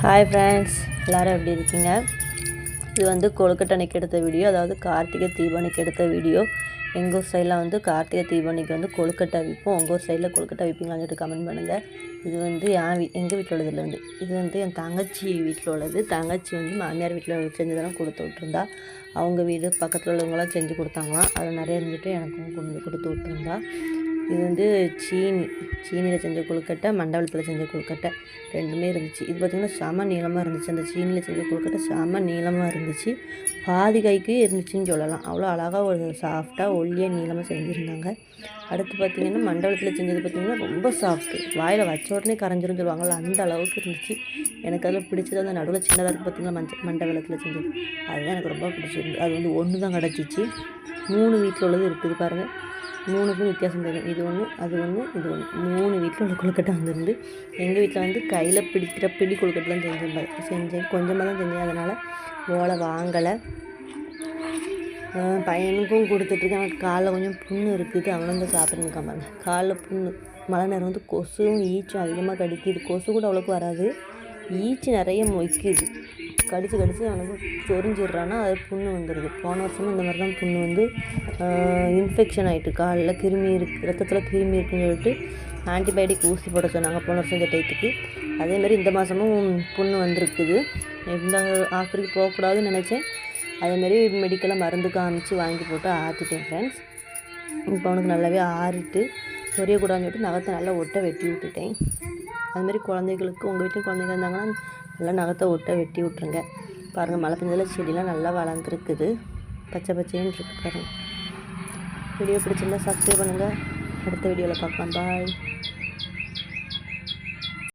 Hi friends எல்லோரும் எப்படி இருக்கீங்க? இது வந்து கொழுக்கட்டை அன்னைக்கு எடுத்த வீடியோ அதாவது கார்த்திகை தீபனைக்கு எடுத்த வீடியோ எங்கள் ஊர் சைடில் வந்து கார்த்திகை தீபனைக்கு வந்து கொழுக்கட்டை விற்போம். உங்கள் ஊர் சைடில் கொழுக்கட்டை விற்பீங்களான்னு சொல்லிட்டு கமெண்ட் பண்ணுங்கள் இது வந்து என் வீ எங்கள் வீட்டில் உள்ளதுலேருந்து வந்து. இது வந்து என் தங்கச்சி வீட்டில் உள்ளது. தங்கச்சி வந்து மாமியார் வீட்டில் செஞ்சதெல்லாம் கொடுத்து விட்ருந்தா அவங்க வீடு பக்கத்தில் உள்ளவங்களாம் செஞ்சு கொடுத்தாங்களாம். அதை நிறைய இருந்துட்டு எனக்கும் கொண்டு வந்து கொடுத்து விட்ருந்தா இது வந்து சீனி சீனியில் செஞ்ச கொழுக்கட்டை மண்டபத்தில் செஞ்ச கொழுக்கட்டை ரெண்டுமே இருந்துச்சு. இது பார்த்திங்கன்னா செம நீளமாக இருந்துச்சு. அந்த சீனியில் செஞ்ச கொழுக்கட்டை செம நீளமாக இருந்துச்சு. பாதி கைக்கு இருந்துச்சுன்னு சொல்லலாம். அவ்வளோ அழகாக ஒரு சாஃப்டாக ஒல்லியாக நீளமாக செஞ்சுருந்தாங்க. அடுத்து பார்த்திங்கன்னா மண்டபத்தில் செஞ்சது பார்த்திங்கன்னா ரொம்ப சாஃப்ட்டு வாயில் வச்ச உடனே கரைஞ்சிரும் சொல்லுவாங்கள்ல அந்த அளவுக்கு இருந்துச்சு. எனக்கு அதில் பிடிச்சது அந்த நடுவில் சின்னதாக இருக்குது பார்த்திங்கன்னா மஞ்ச மண்டபத்தில் செஞ்சது. அதுதான் எனக்கு ரொம்ப பிடிச்சிருந்தது. அது வந்து ஒன்று தான் கிடச்சிச்சு. மூணு வீட்டில் உள்ளது இருக்குது பாருங்கள் மூணுக்கும் வித்தியாசம் தெரியும். இது ஒன்று அது ஒன்று இது ஒன்று மூணு வீட்டில் உள்ள கொழுக்கட்டை வந்துருந்து எங்கள் வீட்டில் வந்து கையில் பிடிக்கிற பிடி கொழுக்கட்டை தான் செஞ்சேன் செஞ்சேன். கொஞ்சமாக தான் செஞ்சேன். அதனால் ஓலை வாங்கலை. பையனுக்கும் கொடுத்துட்ருக்கேன். அவனுக்கு காலில் கொஞ்சம் புண்ணு இருக்குது. அவனும் வந்து சாப்பிட்ருக்கான் பாருங்க. காலில் புண்ணு. மழை நேரம் வந்து கொசுவும் ஈச்சும் அதிகமாக கடிக்குது. கொசு கூட அவ்வளோக்கு வராது. ஈச்சு நிறைய மொய்க்குது. கடித்து கடித்து அவனுக்கு சொரிஞ்சிடுறான்னா அது புண்ணு வந்துடுது. போன வருஷமும் இந்த மாதிரி தான் புண்ணு வந்து இன்ஃபெக்ஷன் ஆகிட்டு காலில் கிருமி இருக்கு ரத்தத்தில் கிருமி இருக்குன்னு சொல்லிட்டு ஆன்டிபயோட்டிக் ஊசி போட சொன்னாங்க போன வருஷம் இந்த டைத்துக்கு அதேமாதிரி இந்த மாதமும் புண்ணு வந்திருக்குது. இந்த ஆஃபருக்கு போகக்கூடாதுன்னு நினச்சேன். அதேமாரி மெடிக்கலாக மருந்து காமிச்சு வாங்கி போட்டு ஆற்றிட்டேன் ஃப்ரெண்ட்ஸ் இப்போ அவனுக்கு நல்லாவே ஆறிட்டு சொரியக்கூடாதுன்னு சொல்லிட்டு நகத்தை நல்லா ஒட்ட வெட்டி விட்டுட்டேன். அதுமாரி குழந்தைகளுக்கு உங்கள் வீட்டில் குழந்தைங்க இருந்தாங்கன்னா நல்லா நகத்தை ஒட்ட வெட்டி விட்ருங்க பாருங்கள் மழை பெஞ்சதில் செடிலாம் நல்லா வளர்ந்துருக்குது. பச்சை பச்சைன்னு இருக்குது பாருங்கள் வீடியோ பிடிச்சிருந்தா சப்ஸ்கிரைப் பண்ணுங்கள் அடுத்த வீடியோவில் பார்க்கலாம். பாய்